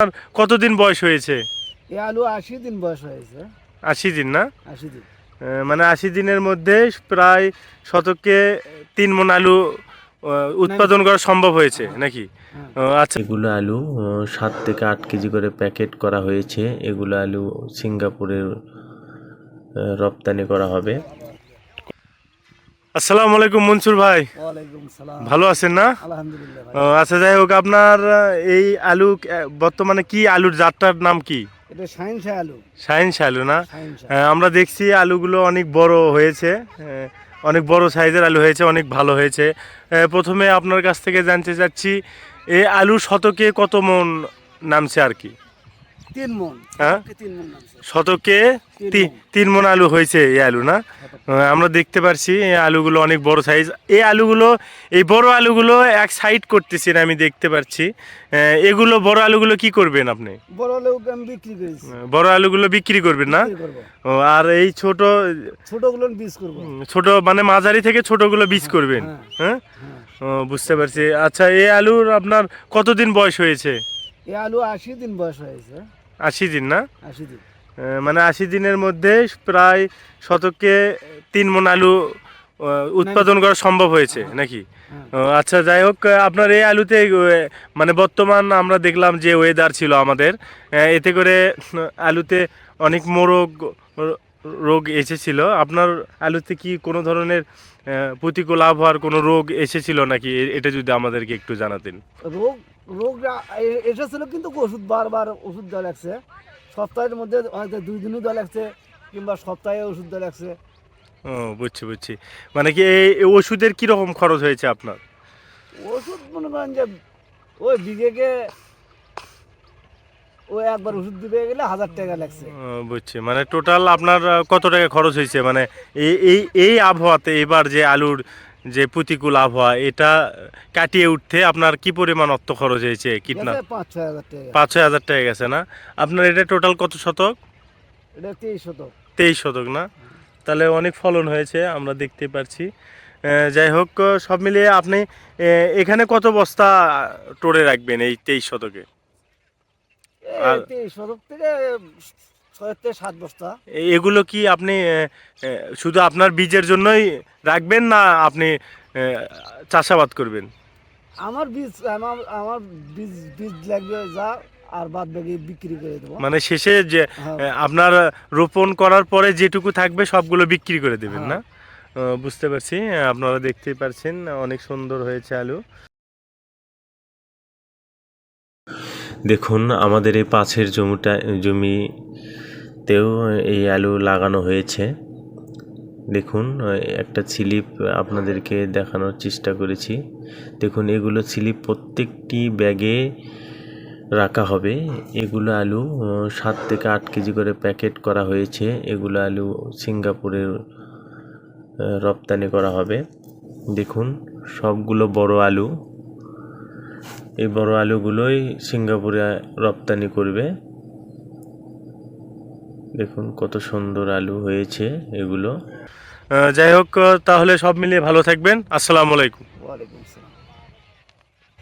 আপনার কতদিন বয়স হয়েছে? এই আলু আশি দিন বয়স হয়েছে। আশি দিন না? আশি দিন। মানে আশি দিনের মধ্যে প্রায় শতকে তিন মন আলু উৎপাদন করা সম্ভব হয়েছে নাকি? হ্যাঁ। আচ্ছা। এগুলো আলু সাত থেকে আট কেজি করে প্যাকেট করা হয়েছে। এগুলো আলু সিঙ্গাপুরের রপ্তানি করা হবে। আসসালামু আলাইকুম মনসুর ভাই। ভালো আছেন না? আচ্ছা যাই হোক আপনার এই আলু বর্তমানে কি আলুর জাতটার নাম কি? সাইন্স আলু। না? হ্যাঁ, আমরা দেখছি আলুগুলো অনেক বড় হয়েছে হ্যাঁ, অনেক বড় সাইজের আলু হয়েছে অনেক ভালো হয়েছে। প্রথমে আপনার কাছ থেকে জানতে চাচ্ছি এই আলু শতকে কত মন নামছে আর কি? তিন মন। হ্যাঁ? শতকে তিন মন তিন তিন আলু হয়েছে এই আলু না? আমরা দেখতে পারছি এই আলুগুলো অনেক বড় সাইজ এই আলুগুলো এই বড় আলুগুলো এক সাইড করতেছেন আমি দেখতে পাচ্ছি আহ, এগুলো বড় আলুগুলো কি করবেন আপনি? বড় আমি বিক্রি করেছি। বড় আলুগুলো বিক্রি করবেন না? আর এই ছোট ছোটগুলো বীজ করব। ছোট মানে মাঝারি থেকে ছোটগুলো বীজ করবেন হ্যাঁ। হ্যাঁ? হ্যাঁ। বুঝতে পারছি। আচ্ছা এই আলুর আপনার কতদিন বয়স হয়েছে? এই আলু আশি দিন বয়স হয়েছে। আশি দিন না? আশি দিন। মানে আশি দিনের মধ্যে প্রায় শতকে তিন মন আলু উৎপাদন করা সম্ভব হয়েছে নাকি? হ্যাঁ। আচ্ছা যাই হোক আপনার এই আলুতে মানে বর্তমান আমরা দেখলাম যে ওয়েদার ছিল আমাদের এতে করে আলুতে অনেক মোরগ রোগ এসেছিল। আপনার আলুতে কি কোনো ধরনের প্রতিকূল আবহাওয়ার কোনো রোগ এসেছিল নাকি? এটা যদি আমাদেরকে একটু জানাতেন। রোগ রোগ এ- এসেছিল কিন্তু ওষুধ বারবার ওষুধ দেওয়া লাগছে। সপ্তাহের মধ্যে হয়তো দুই দিনও দেওয়া লাগছে কিংবা সপ্তাহে ওষুধ দেওয়া লাগছে। ও বুঝছি বুঝছি। মানে কি এই ওষুধের কীরকম খরচ হয়েছে আপনার? ওষুধ মনে করেন যে ওই বিঘেকে ও একবার ওষুধ দিতে গেলে হাজার টাকা লাগছে। বুঝছি। মানে টোটাল আপনার কত টাকা খরচ হয়েছে? মানে এই এই এই আবহাওয়াতে এবার যে আলুর যে প্রতিকূল আবহাওয়া এটা কাটিয়ে উঠতে আপনার কি পরিমাণ অর্থ খরচ হয়েছে কীটনাশক? পাঁচ ছয় হাজার টাকা গেছে। না? আপনার এটা টোটাল কত শতক? এটা তেইশ শতক। না? তাহলে অনেক ফলন হয়েছে আমরা দেখতে পারছি। যাই হোক সব মিলিয়ে আপনি এখানে কত বস্তা টোরে রাখবেন এই তেইশ শতকে? আর- তেইশ শতক থেকে ছয় থেকে সাত বস্তা। এগুলো কি আপনি শুধু আপনার বীজের জন্যই রাখবেন না আপনি চাষাবাদ করবেন? আমার বীজ আমার আমার বীজ বীজ লাগবে যা আর বাদ বাকি বিক্রি করে দেবো। মানে শেষে যে হ্যাঁ। আপনার রোপণ করার পরে যেটুকু থাকবে সবগুলো বিক্রি করে দেবেন না? হ্যাঁ। বুঝতে পারছি। আপনারা দেখতেই পারছেন অনেক সুন্দর হয়েছে আলু। দেখুন আমাদের এই পাশের জমিটা জমিতেও এই আলু লাগানো হয়েছে। দেখুন, একটা স্লিপ আপনাদেরকে দেখানোর চেষ্টা করেছি। দেখুন, এগুলো স্লিপ প্রত্যেকটি ব্যাগে রাখা হবে। এগুলো আলু সাত থেকে আট কেজি করে প্যাকেট করা হয়েছে। এগুলো আলু সিঙ্গাপুরে রপ্তানি করা হবে। দেখুন, সবগুলো বড় আলু। এই বড় আলুগুলোই সিঙ্গাপুরে রপ্তানি করবে। দেখুন কত সুন্দর আলু হয়েছে এগুলো। যাই হোক তাহলে সব মিলিয়ে ভালো থাকবেন। আসসালামু আলাইকুম।